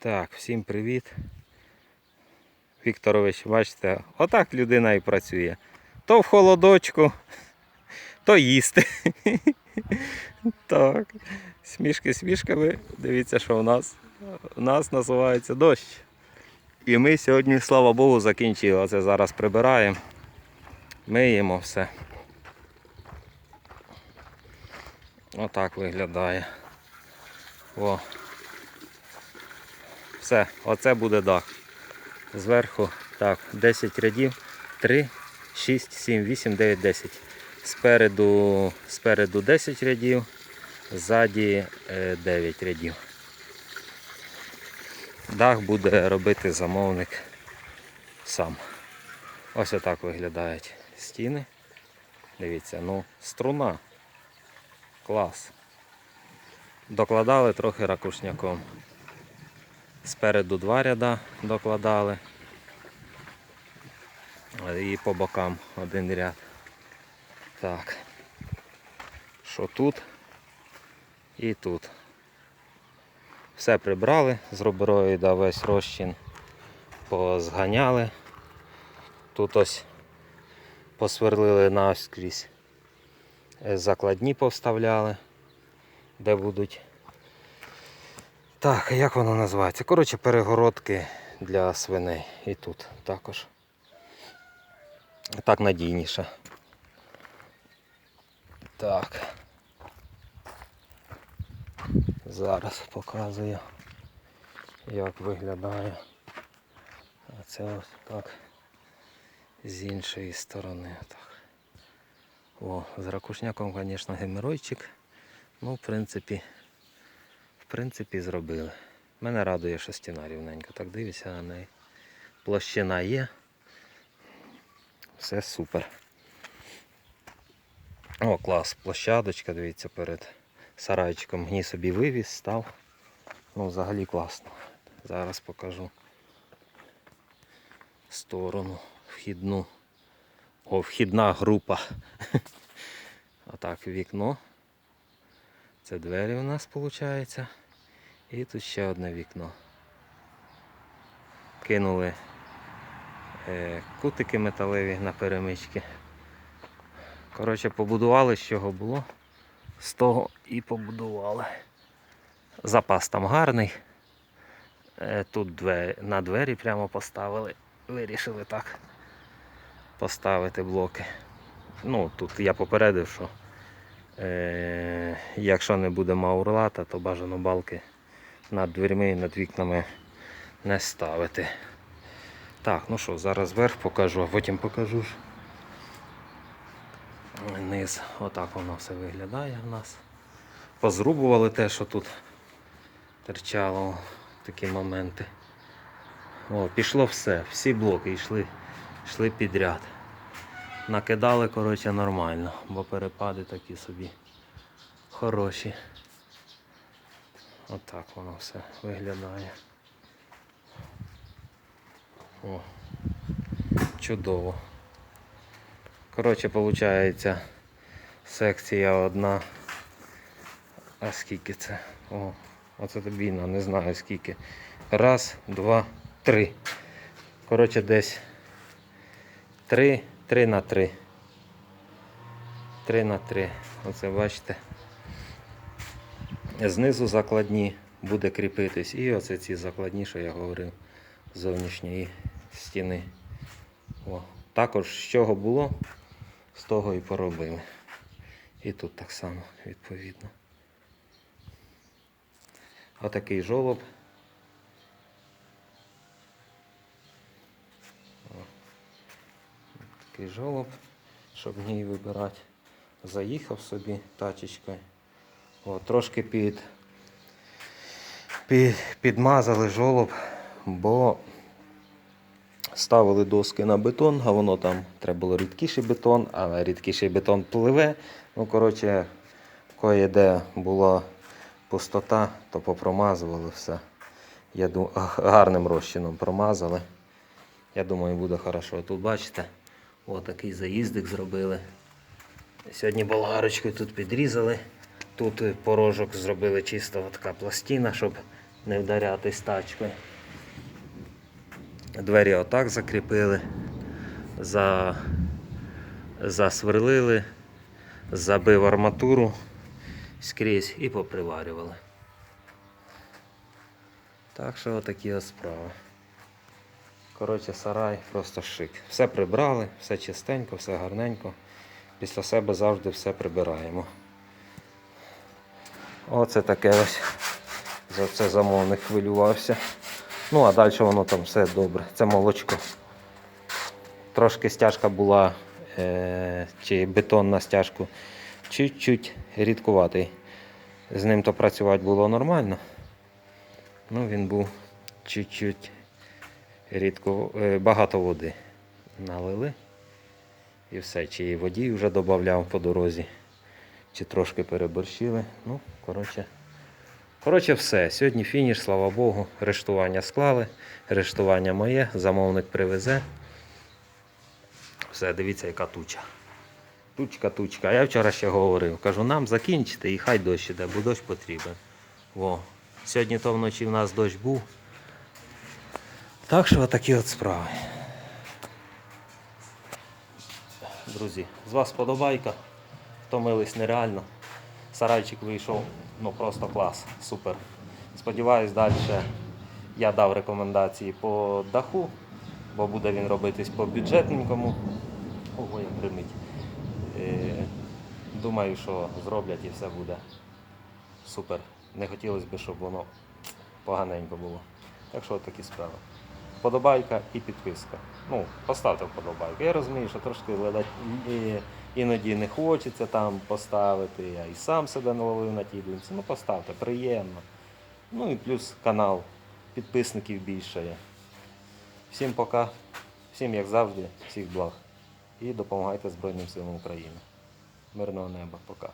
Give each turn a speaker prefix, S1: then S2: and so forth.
S1: Так, всім привіт. Вікторович, бачите, отак людина і працює. То в холодочку, то їсти. Так. Смішки смішками. Дивіться, що в нас. У нас називається дощ. І ми сьогодні, слава Богу, закінчили. Оце зараз прибираємо. Миємо все. Отак виглядає. О. Все, оце буде дах. Зверху, так, 10 рядів, 3, 6, 7, 8, 9, 10. Спереду, спереду 10 рядів, ззаді е, 9 рядів. Дах буде робити замовник сам. Ось отак виглядають стіни. Дивіться, ну, струна. Клас. Докладали трохи ракушняком. Спереду два ряда докладали. І по бокам один ряд. Так. Що тут і тут. Все прибрали, з рубероїда весь розчин позганяли. Тут ось посверлили наскрізь. Закладні повставляли, де будуть так, як воно називається? Коротше, перегородки для свиней. І тут також. Так надійніше. Так. Зараз показую, як виглядає. А це ось так з іншої сторони. Так. О, з ракушняком, звісно, геморойчик. Ну, в принципі, принципі, зробили. Мене радує, що стіна рівненька. Так дивишся на неї. Площина є. Все супер. О, клас, площадочка, дивіться, перед сарайчиком гні собі вивіз, став. Ну, взагалі класно. Зараз покажу сторону вхідну. О, вхідна група. Отак вікно. Це двері у нас виходить. І тут ще одне вікно. Кинули е, кутики металеві на перемички. Коротше, побудували, з чого було. З того і побудували. Запас там гарний. Е, Тут двері, на двері прямо поставили. Вирішили так поставити блоки. Ну, тут я попередив, що якщо не буде маурлата, то бажано балки над дверми і над вікнами не ставити. Так, ну що, зараз верх покажу, а потім покажу ж низ. Отак воно все виглядає в нас. Позрубували те, що тут терчало такі моменти. О, пішло все, всі блоки йшли, йшли підряд. Накидали, коротше, нормально, бо перепади такі собі хороші. Отак воно все виглядає. О, чудово. Коротше, виходить, секція одна. А скільки це? О, оце тобі не знаю скільки. Раз, два, три. Коротше, десь три, три на три. Три на три. Оце бачите. Знизу закладні буде кріпитись. І оце ці закладні, що я говорив, зовнішньої стіни. О. Також з чого було, з того і поробили. І тут так само, відповідно. Отакий жолоб. Такий жолоб, щоб гній вибирати. Заїхав собі тачечкою. О, трошки під, під, підмазали жолоб, бо ставили доски на бетон, а воно там треба було рідкіший бетон, але рідкіший бетон пливе. Ну, коротше, кое-де була пустота, то попромазували все. Я думаю, гарним розчином промазали. Я думаю, буде хорошо. Тут бачите, отакий заїздик зробили. Сьогодні болгарочкою тут підрізали. Тут порожок зробили чисто така пластина, щоб не вдарятись тачкою. Двері отак закріпили, за... засверлили, забив арматуру скрізь і поприварювали. Так що отакі ось справи. Коротше, сарай просто шик. Все прибрали, все чистенько, все гарненько. Після себе завжди все прибираємо. Оце таке ось. За це замовник хвилювався. Ну, а далі воно там все добре. Це молочко. Трошки стяжка була, е, чи бетон на стяжку, чуть-чуть рідкуватий. З ним то працювати було нормально. Ну, він був чуть-чуть рідко, е, багато води налили. І все, чи водій вже додавав по дорозі, чи трошки переборщили. Ну, коротше. Коротше, все. Сьогодні фініш, слава Богу. Рештування склали. Рештування моє, замовник привезе. Все, дивіться, яка туча. Тучка, тучка. А я вчора ще говорив. Кажу, нам закінчити і хай дощ іде, бо дощ потрібен. Во. Сьогодні то вночі в нас дощ був. Так що такі от справи. Друзі, з вас подобайка. Втомились нереально. Сарайчик вийшов, ну просто клас, супер. Сподіваюсь, далі я дав рекомендації по даху, бо буде він робитись по бюджетненькому. Ого, як гримить. Е, Думаю, що зроблять і все буде супер. Не хотілося б, щоб воно поганенько було. Так що такі справи. Вподобайка і підписка. Ну, поставте вподобайку. Я розумію, що трошки іноді не хочеться там поставити. Я і сам себе наловив на тій думці. Ну поставте, приємно. Ну і плюс канал. Підписників більше є. Всім пока. Всім, як завжди, всіх благ. І допомагайте Збройним силам України. Мирного неба, пока.